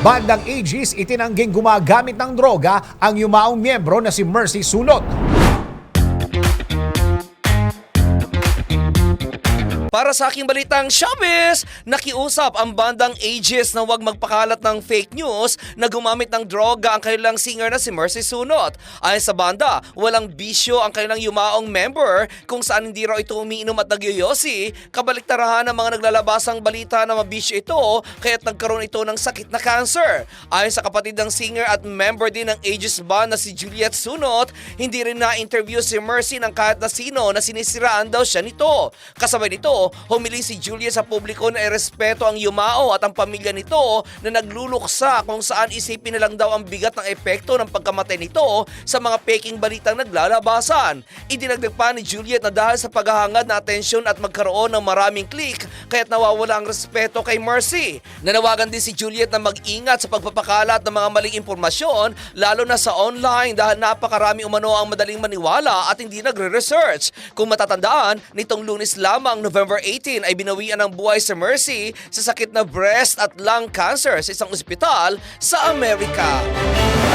Bandang Aegis itinangging gumagamit ng droga ang yumaong miyembro na si Mercy Sulot. Para sa aking balitang showbiz, nakiusap ang bandang Aegis na huwag magpakalat ng fake news na gumamit ng droga ang kanilang singer na si Mercy Sunot. Ayon sa banda, walang bisyo ang kanilang yumaong member kung saan hindi raw ito umiinom at nagyoyosi. Kabaliktarahan ng mga naglalabasang balita na mabisyo ito kaya't nagkaroon ito ng sakit na cancer. Ayon sa kapatid ng singer at member din ng Aegis band na si Juliet Sunot, hindi rin na-interview si Mercy ng kahit na sino na sinisiraan daw siya nito. Kasabay nito, humiling si Juliet sa publiko na irespeto ang yumao at ang pamilya nito na nagluluksa kung saan isipin na lang daw ang bigat ng epekto ng pagkamatay nito sa mga peking balitang naglalabasan. Idinagdag pa ni Juliet na dahil sa paghahangad na atensyon at magkaroon ng maraming click kaya't nawawala ang respeto kay Mercy. Nanawagan din si Juliet na mag-ingat sa pagpapakalat ng mga maling impormasyon lalo na sa online dahil napakarami umano ang madaling maniwala at hindi nagre-research. Kung matatandaan, nitong lunes lamang November 18 ay binawian ng buhay si Mercy sa sakit na breast at lung cancer sa isang ospital sa Amerika.